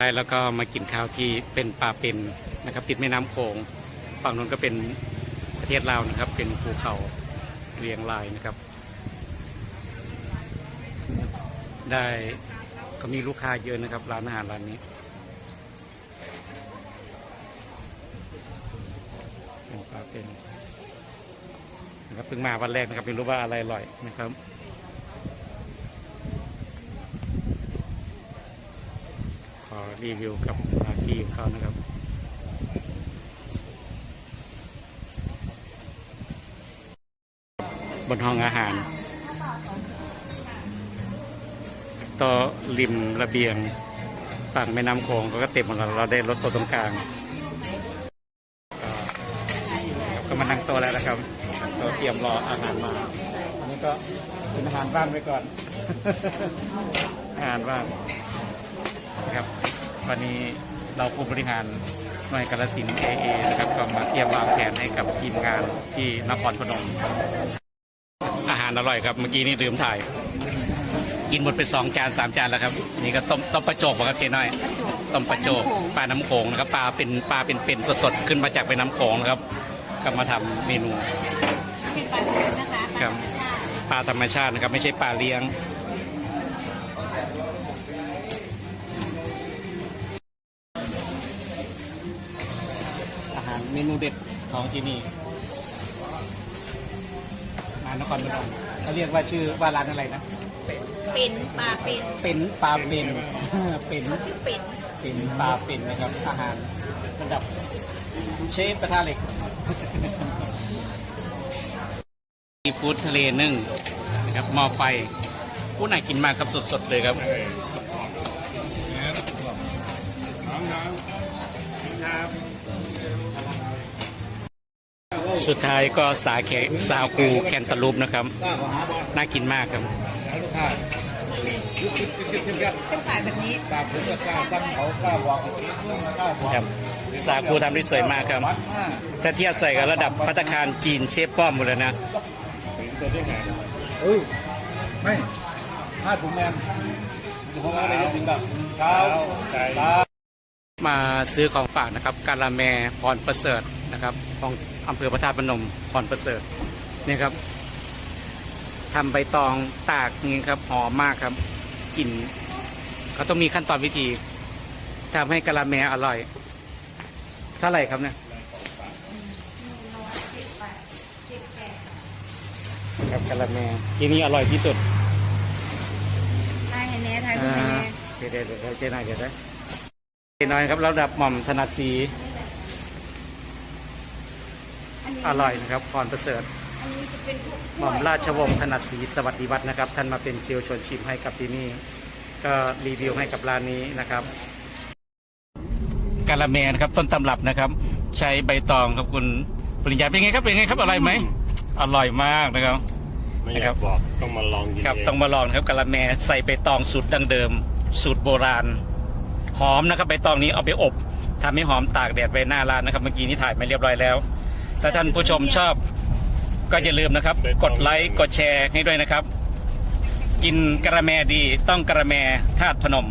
ได้แล้วก็มากินข้าวที่เป็นปลาเป็นนะครับ ติดแม่น้ำโขงฝั่งนู้นก็เป็นประเทศลาวนะครับ เป็นภูเขาเรียงรายนะครับ ได้ก็มีลูกค้าเยอะนะครับ ร้านอาหารร้านนี้ เป็นปลาเป็นนะครับเพิ่งมาวันแรกนะครับไม่รู้ว่าอะไรอร่อยนะครับ ขอ รีวิวกับสถานที่ของเขานะครับบนห้องอาหาร ต่อริมระเบียงฝั่งแม่น้ำโขงก็เต็มหมดแล้วเราได้รถโตตรงกลางก็ก็มานั่งโต๊ะแล้วนะครับโต๊ะเตรียมรออาหารมา อันนี้ก็เป็นอาหารบ้านไว้ก่อน อาหารบ้านนะครับ วันนี้เราผู้บริหารหน่วยกาลสินเอเอนะครับก็มาเตรียมวางแผนให้กับทีมงานที่นครพนม อาหารอร่อยครับเมื่อกี้นี่ลืมถ่าย กินหมดไปสองจานสามจานแล้วครับ นี่ก็ต้มต้มปลาโจกครับเจ๊น้อย ต้มปลาโจกปลาน้ำโขงนะครับปลาเป็นปลาเป็นเป็นสดๆขึ้นมาจากแม่น้ำโขงนะครับ ก็มาทำเมนูเป็นปลาทูนะคะครับปลาธรรมชาตินะครับไม่ใช่ปลาเลี้ยง อาหารเมนูเด็ดของที่นี่มานครพนมเขาเรียกว่าชื่อว่าร้านอะไรนะ เป็นปลาเป็นเป็นปลาเป็นเป็นชื่อเป็นเป็นปลาเป็นนะครับ อาหารระดับเชฟกระทะเหล็กซีฟู้ดทะเลนึ่งนะครับหม้อไฟผู้น่ากินมากครับสดๆเลยครับ สุดท้ายก็สาแขสาคูแคนตาลูปนะครับ น่ากินมากครับเป็นสายแบบนี้ครับสาคูทำได้สวยมากครับ ถ้าเทียบใส่กับระดับพัตตาคารจีนเชฟป้อมหมดเลยนะเออไม่ห้าถุงแมนเพราะว่าอะไรจะถึงแบบเช้าไก่มาซื้อของฝากนะครับ กาละแมพรประเสริฐ นะครับของอำเภอพระธาตุพนมพรประเสริฐเนี่ยครับทำใบตองตากนี่ครับหอมมากครับกลิ่นเขาต้องมีขั้นตอนวิธีทำให้กาละแมอร่อย เท่าไหร่ครับเนี่ยครับกาละแมที่นี่อร่อยที่สุดไทยแน่ไทยอ่าแน่เดี๋ยวเดี๋ยวเดี๋ยวเจ๊หน่อยเดี๋ยวนะเจ๊น้อยครับระดับหม่อมถนัดสีอันนี้ อร่อยนะครับพรประเสริฐอันนี้จะเป็นพวกหม่อมราชวงศ์ถนัดศรีสวัสดิวัฒน์นะครับ ท่านมาเป็นเชลชวนชิมให้กับที่นี่ ก็รีวิวให้กับร้านนี้นะครับกาละแมนะครับต้นตำรับนะครับ ใช้ใบตองครับคุณปริญญาเป็นไงครับเป็นไงครับอร่อยไหมอร่อยมากนะครับไม่อยากบอกต้องมาลองกินครับเองต้องมาลองนะครับกะละแมใส่ใบตองสูตรดั้งเดิม สูตรโบราณ หอมนะครับใบตองนี้เอาไปอบทำให้หอมตากแดดไว้หน้าร้านนะครับ เมื่อกี้นี้ถ่ายมาเรียบร้อยแล้ว ถ้าท่านผู้ชมชอบก็อย่าลืมนะครับ กดไลค์กดแชร์ให้ด้วยนะครับ กินกระแมดีต้องกระแมธาตุพนม